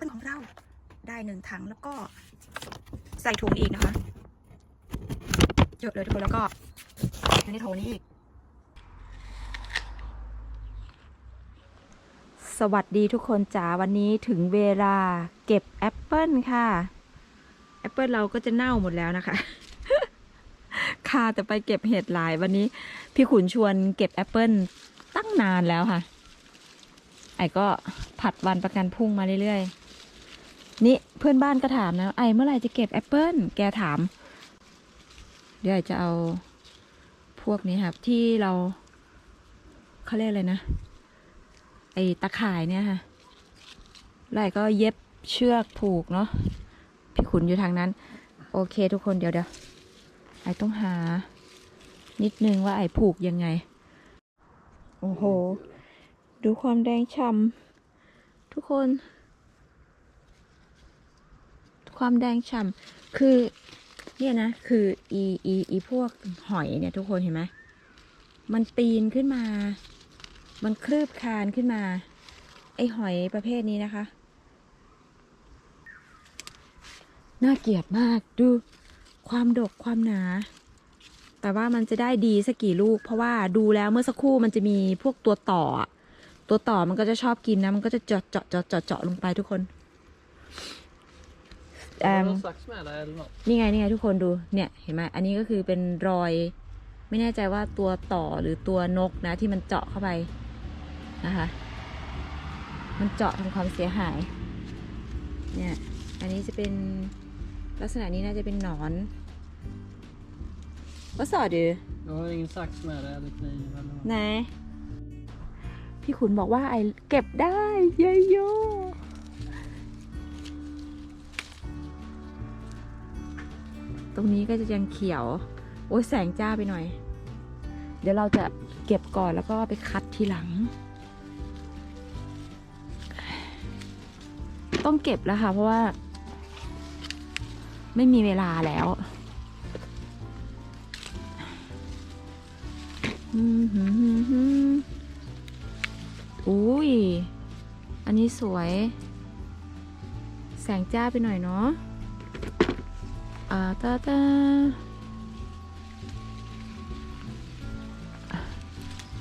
ปิ้ลของเรา ได้หนึ่งถังแล้วก็ใส่ถุงอีกนะคะเยอะเลยทุกคนแล้วก็ในโถนี้อีก สวัสดีทุกคนจ๋าวันนี้ถึงเวลาเก็บแอปเปิลค่ะ แอปเปิลเราก็จะเน่าหมดแล้วนะคะค่ะแต่ไปเก็บเห็ดหลายวันนี้ พี่ขุนชวนเก็บแอปเปิลตั้งนานแล้วค่ะ ไอ้ก็ผัดวันประกันพรุ่งมาเรื่อยๆ นี่เพื่อนบ้านก็ถามนะ ไอเมื่อไหร่จะเก็บแอปเปิลแกถาม เดี๋ยวไอจะเอาพวกนี้ครับ ที่เราเขาเรียกอะไรนะ ไอตะข่ายเนี่ยค่ะแล้วไอ้ก็เย็บเชือกผูกเนาะพี่ขุนอยู่ทางนั้น โอเคทุกคนเดี๋ยวเดี๋ยวไอต้องหา นิดนึงว่าไอผูกยังไง โอ้โห ดูความแดงฉ่ำทุกคน ความแดงฉ่ำคือ เนี่ยนะ คืออีอีอีพวกหอยเนี่ยทุกคนเห็นไหมมันปีนขึ้นมา มันคลืบคานขึ้นมา ไอหอยประเภทนี้นะคะ น่าเกลียดมากดูความดกความหนา แต่ว่ามันจะได้ดีสักกี่ลูก เพราะว่าดูแล้วเมื่อสักครู่มันจะมีพวกตัวต่อ ตัวต่อมันก็จะชอบกินนะ มันก็จะจาะเจาะเจาะเจาะเจาะลงไปทุกคน แอ Har ม du någon sax med dig eller något? นี่ไงนี่ไงทุกคนดูเนี่ยเห็นไหมอันนี้ก็คือเป็นรอย ไม่แน่ใจว่าตัวต่อหรือตัวนกนะ ที่มันเจาะเข้าไปนะคะ มันเจาะทำความเสียหาย เนี่ยอันนี้จะเป็นลักษณะนี้น่าจะเป็นหนอนว่าสอดือ Du har ingen sax med dig eller kniv eller något? ไหนพี่ขุนบอกว่าไอเก็บได้ เยอะ รงนี้ก็จะยังเขียว โอ้ยแสงจ้าไปหน่อย เดี๋ยวเราจะเก็บก่อนแล้วก็ไปคัดทีหลัง ต้องเก็บแล้วค่ะ เพราะว่า ไม่มีเวลาแล้วอืออุ้ย อันนี้สวย แสงจ้าไปหน่อยเนาะ อาตาตา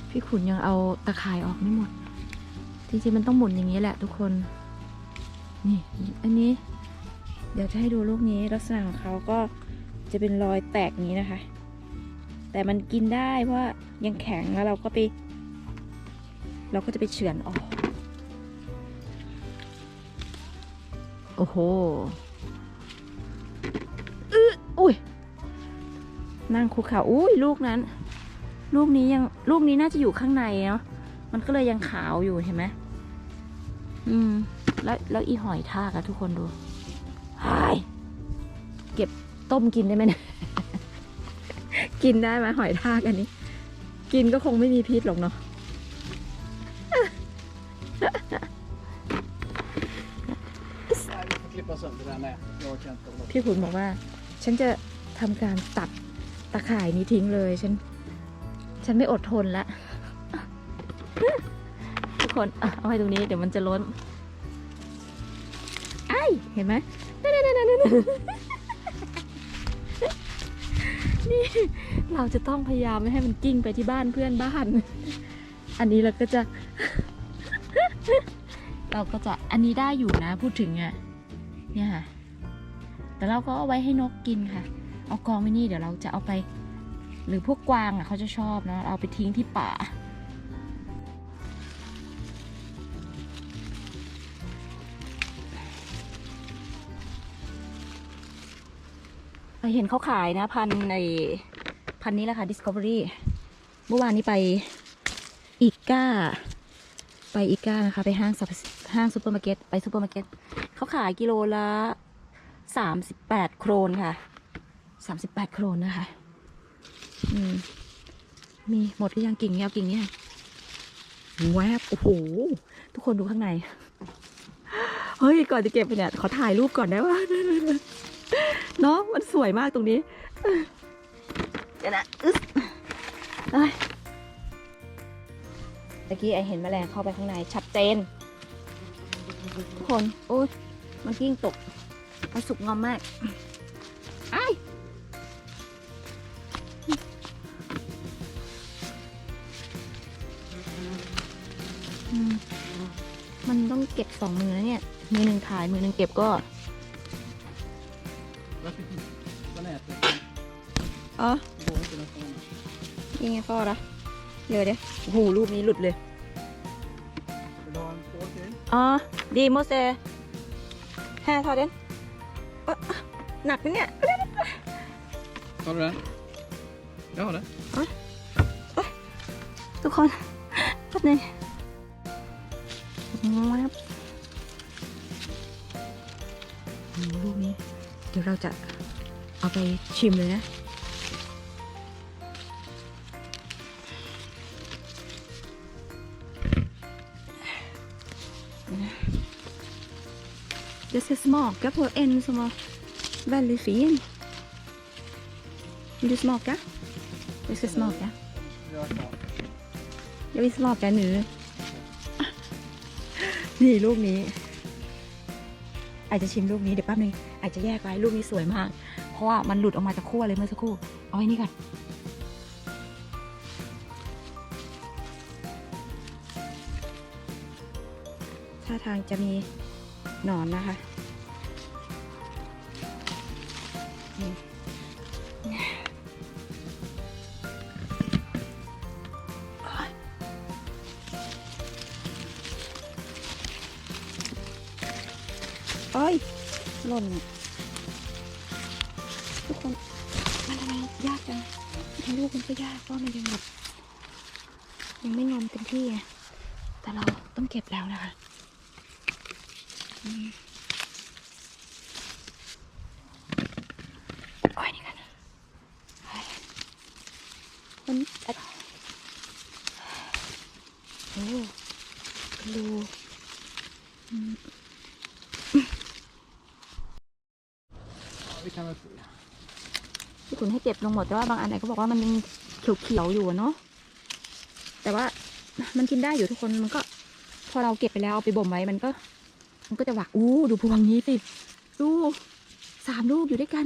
พี่ขุนยังเอาตะข่ายออกไม่หมด จริงๆมันต้องหมุนอย่างนี้แหละทุกคน นี่ อันนี้ เดี๋ยวจะให้ดูลูกนี้ลักษณะของเขาก็จะเป็นรอยแตกนี้นะคะ แต่มันกินได้เพราะว่ายังแข็งแล้วเราก็ไป เราก็จะไปเฉือนออก โอ้โห นั่งคุกเข่าอุ้ยลูกนั้น ลูกนี้ยังลูกนี้น่าจะอยู่ข้างในเนาะมันก็เลยยังขาวอยู่เห็นไหมอืม แล้วแล้วอีหอยทากอะทุกคนดูหายเก็บต้มกินได้ไหมเนี่ยกินได้ไหมหอยทากอันนี้ กินก็คงไม่มีพิษหรอกเนาะ Nej, vi får klippa sönder den här. Jag kan inte hålla พี่ขุนบอกว่า ฉันจะทำการตัด ตะข่ายนี้ทิ้งเลย ฉัน ฉันไม่อดทนละ ทุกคนเอาไว้ตรงนี้เดี๋ยวมันจะล้นไอ้เห็นไหมนั่นนั่นนั่นนั่นนี่เราจะต้องพยายามไม่ให้มันกิ้งไปที่บ้านเพื่อนบ้าน อันนี้เราก็จะ เราก็จะอันนี้ได้อยู่นะพูดถึงอะเนี่ยค่ะ แต่เราก็เอาไว้ให้นกกินค่ะ เอากองไว้นี่เดี๋ยวเราจะเอาไป หรือพวกกวางอะเขาจะชอบเนาะเอาไปทิ้งที่ป่า เห็นเขาขายนะ พันในพันนี้แหละค่ะ Discovery เมื่อวานนี้ไปอีก้า ไปอีก้านะคะ ไปห้างห้างซูเปอร์มาร์เก็ตไปซูเปอร์มาร์เก็ตเขาขายกิโลละสามสิบแปดโครนค่ะ สามสิบแปดโครนนะคะ อืม มีหมดหรือยังกิ่งเนี้ยกิ่งเนี้ยแวบโอ้โห ทุกคนดูข้างใน เฮ้ย ก่อนจะเก็บไปเนี่ย ขอถ่ายรูปก่อนได้ว่าเนาะมันสวยมากตรงนี้ เดี๋ยวนะอึ๊สเอ้ยตะกี้ไอเห็นแมลงเข้าไปข้างใน ชัดเจน ทุกคน โอ้ยมันยิ่งตกมันสุกงอมมาก สองมือนะเนี่ย มือหนึ่งถ่าย มือหนึ่งเก็บก็ Varför inte? Den äter. อ๋อ Det går inte nästan. ยังไงพ่อละเดี๋ยวเดี๋ยวโอ้โหรูปนี้หลุดเลย Vill du ha en skål till? อ๋อดีโมเซแฮ่ทอเดนเอ้อหนักนะเนี่ย Har du den? Jag har det. ทุกคนแป๊บนึงมาครับ ลูกนี้ เดี๋ยวเราจะเอาไปชิมเลยนะ Det ska smaka på en som var väldigt fin. Vill du smaka? Det ska smaka. Jag är klar. เดี๋ยววิสลอกกันหนูนี่ลูกนี้ อาจจะชิมลูกนี้เดี๋ยวแป๊บนึงอาจจะแยกไว้ลูกนี้สวยมาก เพราะว่ามันหลุดออกมาจากขั้วเลยเมื่อสักครู่ เอาไว้นี่ก่อนท่าทางจะมีหนอนนะคะ โอ้ยหล่นทุกคนมันทำไมยากจังทำลูกมันก็ยากเพราะมันยังแบบยังไม่งอมเต็มที่ไงแต่เราต้องเก็บแล้วนะคะอืมโอ้ยนี่กันเฮ้ยมันโอ้ดู ที่คุณให้เก็บลงหมดแต่ว่าบางอันไหนเขาบอกว่ามันยังเขียวๆอยู่เนาะแต่ว่ามันกินได้อยู่ทุกคนมันก็ พอเราเก็บไปแล้วเอาไปบ่มไว้มันก็ มันก็จะหวักอู้ดูพวงนี้สิดูสามลูกอยู่ด้วยกัน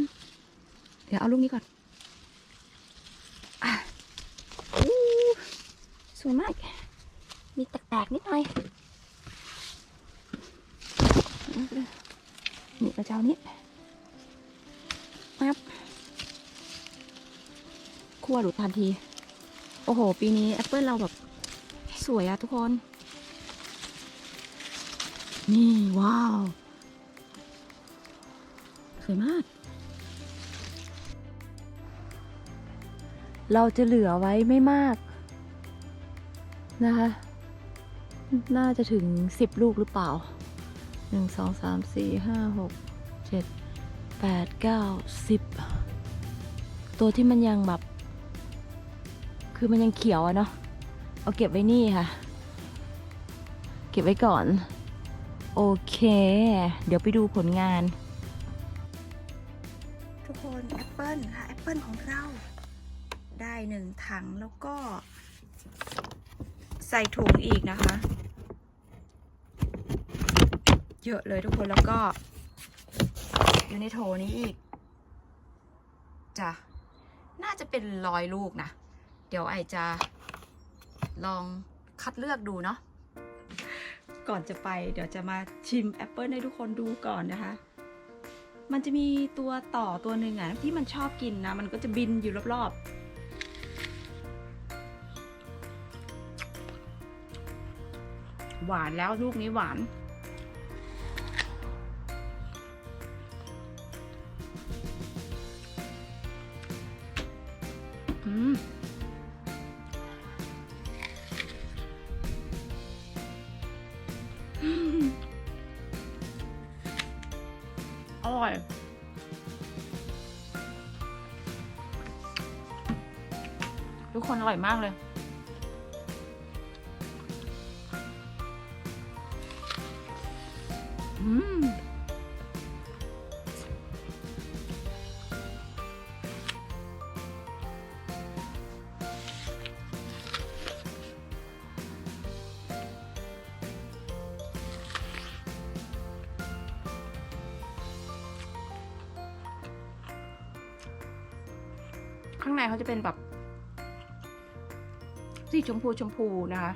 เดี๋ยวเอาลูกนี้ก่อนอู้สวยมาก มีแตกๆนิดหน่อยนี่กระเจ้านี้ ป๊บคั่วหลุดทันที โอ้โห ปีนี้แอปเปิลเราแบบ สวยอะทุกคน นี่ ว้าว สวยมาก เราจะเหลือไว้ไม่มาก นะคะ น่าจะถึงสิบลูกหรือเปล่าหนึ่งสองสามสี่ห้าหกเจ็ด แปดเก้าสิบตัวที่มันยังแบบ คือมันยังเขียวอะเนาะเอาเก็บไว้นี่ค่ะ เก็บไว้ก่อน โอเค เดี๋ยวไปดูผลงาน ทุกคนแอปเปิลค่ะแอปเปิลของเรา ได้หนึ่งถังแล้วก็ ใส่ถุงอีกนะคะ เยอะเลยทุกคนแล้วก็ อยู่ในโถนี้อีกจ้ะน่าจะเป็นร้อยลูกนะ เดี๋ยวไอจะลองคัดเลือกดูเนาะก่อนจะไปเดี๋ยวจะมาชิมแอปเปิลให้ทุกคนดูก่อนนะคะ มันจะมีตัวต่อตัวหนึ่งอะที่มันชอบกินนะ มันก็จะบินอยู่รอบๆ หวานแล้วลูกนี้หวาน ร่อย ทุกคนอร่อยมากเลยางในเขาจะเป็นแบบสีชมพูชมพูนะคะ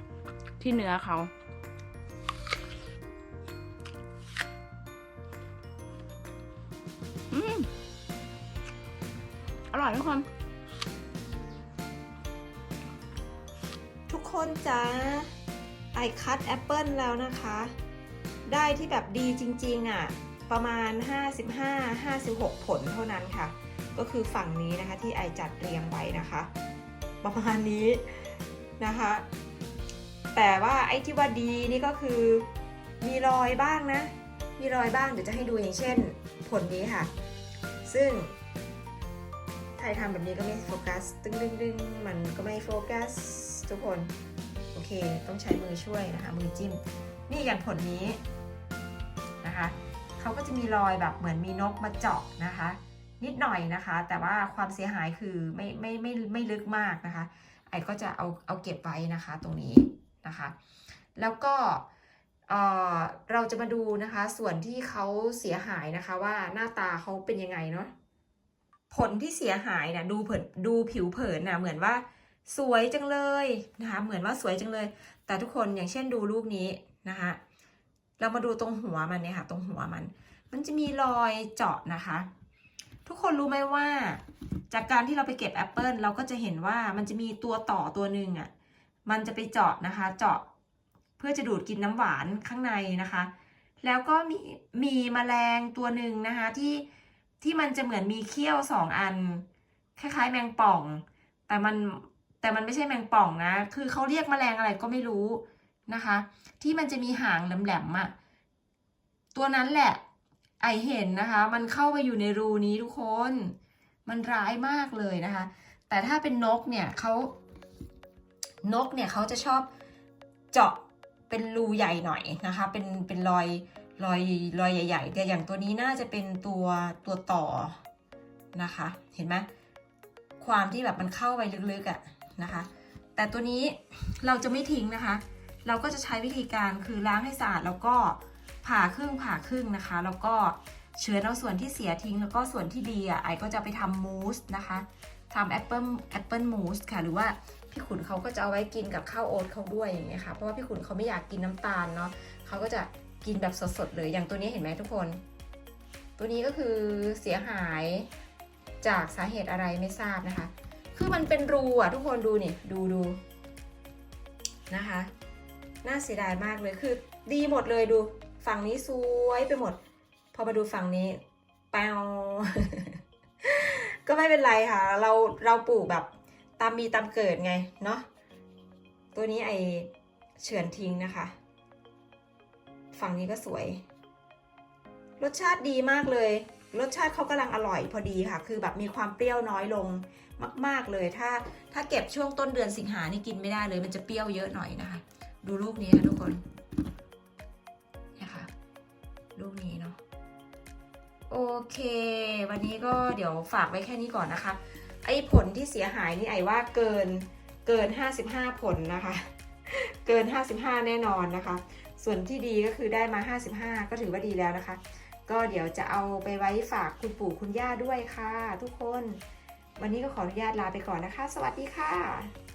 ที่เนื้อเขาอืมอร่อยทุกคน ทุกคนจ้าไอคัดแอปเปิลแล้วนะคะ ได้ที่แบบดีจริง ๆอะ ประมาณ 55-56 ผลเท่านั้นค่ะ ก็คือฝั่งนี้นะคะที่ไอจัดเรียงไว้นะคะ ประมาณนี้นะคะ แต่ว่าไอ้ที่ว่าดีนี่ก็คือมีรอยบ้างนะ มีรอยบ้างเดี๋ยวจะให้ดูอย่างเช่น ผลนี้ค่ะ ซึ่งไทยทำแบบนี้ก็ไม่โฟกัสตึ้งดึงดึงมันก็ไม่โฟกัสทุกคนโอเคต้องใช้มือช่วยนะคะมือจิ้ม นี่อย่างผลนี้นะคะเขาก็จะมีรอยแบบเหมือนมีนกมาเจาะนะคะ นิดหน่อยนะคะ แต่ว่าความเสียหายคือไม่ไม่ไม่ไม่ลึกมากนะคะ ไอ้ก็จะเอาเอาเก็บไว้นะคะตรงนี้นะคะ แล้วก็เอ่อเราจะมาดูนะคะ ส่วนที่เขาเสียหายนะคะว่าหน้าตาเขาเป็นยังไงเนาะผลที่เสียหายนะดูเผินดูผิวเผินนะเหมือนว่าสวยจังเลยนะคะเหมือนว่าสวยจังเลย แต่ทุกคนอย่างเช่นดูรูปนี้นะคะเรามาดูตรงหัวมันเนี่ยค่ะ ตรงหัวมัน มันจะมีรอยเจาะนะคะ ทุกคนรู้ไหมว่า จากการที่เราไปเก็บแอปเปิลเราก็จะเห็นว่ามันจะมีตัวต่อตัวหนึ่งอะมันจะไปเจาะนะคะ เจาะเพื่อจะดูดกินน้ำหวานข้างในนะคะ แล้วก็มีมีแมลงตัวหนึ่งนะคะ ที่ที่มันจะเหมือนมีเขี้ยวสองอัน คล้ายๆ แมงป่อง แต่มันแต่มันไม่ใช่แมงป่องนะ คือเขาเรียกแมลงอะไรก็ไม่รู้นะคะ ที่มันจะมีหางแหลมๆอะ่ะตัวนั้นแหละ ไอเห็นนะคะ มันเข้าไปอยู่ในรูนี้ทุกคน มันร้ายมากเลยนะคะ แต่ถ้าเป็นนกเนี่ยเขานกเนี่ยเขาจะชอบเจาะเป็นรูใหญ่หน่อยนะคะ เป็นเป็นรอยรอยรอยใหญ่ๆแต่อย่างตัวนี้น่าจะเป็นตัวตัวต่อนะคะ เห็นไหมความที่แบบมันเข้าไปลึกๆอะ่ะนะคะ แต่ตัวนี้เราจะไม่ทิ้งนะคะ เราก็จะใช้วิธีการคือล้างให้สะอาดแล้วก็ ผ่าครึ่งผ่าครึ่งนะคะ แล้วก็เชื้อเอาส่วนที่เสียทิ้ง แล้วก็ส่วนที่ดีอะไอก็จะไปทำมูสนะคะทำแอปเปิลแอปเปิลมูสค่ะ หรือว่าพี่ขุนเขาก็จะเอาไว้กินกับข้าวโอ๊ตเขาด้วยอย่างเงี้ยค่ะ เพราะว่าพี่ขุนเขาไม่อยากกินน้ำตาลเนาะเขาก็จะกินแบบสดๆเลยอย่างตัวนี้เห็นไหมทุกคน ตัวนี้ก็คือเสียหายจากสาเหตุอะไรไม่ทราบนะคะ คือมันเป็นรูอะทุกคนดูนี่ดูดูนะคะ น่าเสียดายมากเลยคือดีหมดเลยดู ฝั่งนี้สวยไปหมด พอมาดูฝั่งนี้แปวก็ไม่เป็นไรค่ะ เราเราปลูกแบบตามมีตามเกิดไงเนาะตัวนี้ไอเฉือนทิ้งนะคะ ฝั่งนี้ก็สวย รสชาติดีมากเลย รสชาติเขากำลังอร่อยพอดีค่ะ คือแบบมีความเปรี้ยวน้อยลงมาก ๆเลย ถ้าถ้าเก็บช่วงต้นเดือนสิงหานี่กินไม่ได้เลย มันจะเปรี้ยวเยอะหน่อยนะคะ ดูลูกนี้ค่ะทุกคน ลูกนี้เนาะโอเค วันนี้ก็เดี๋ยวฝากไว้แค่นี้ก่อนนะคะ ไอ้ผลที่เสียหายนี่ไอ้ว่าเกินเกิน 55 ผลนะคะ เกิน 55 แน่นอนนะคะ ส่วนที่ดีก็คือได้มา 55 ก็ถือว่าดีแล้วนะคะ ก็เดี๋ยวจะเอาไปไว้ฝากคุณปู่คุณย่าด้วยค่ะ ทุกคน วันนี้ก็ขออนุญาตลาไปก่อนนะคะ สวัสดีค่ะ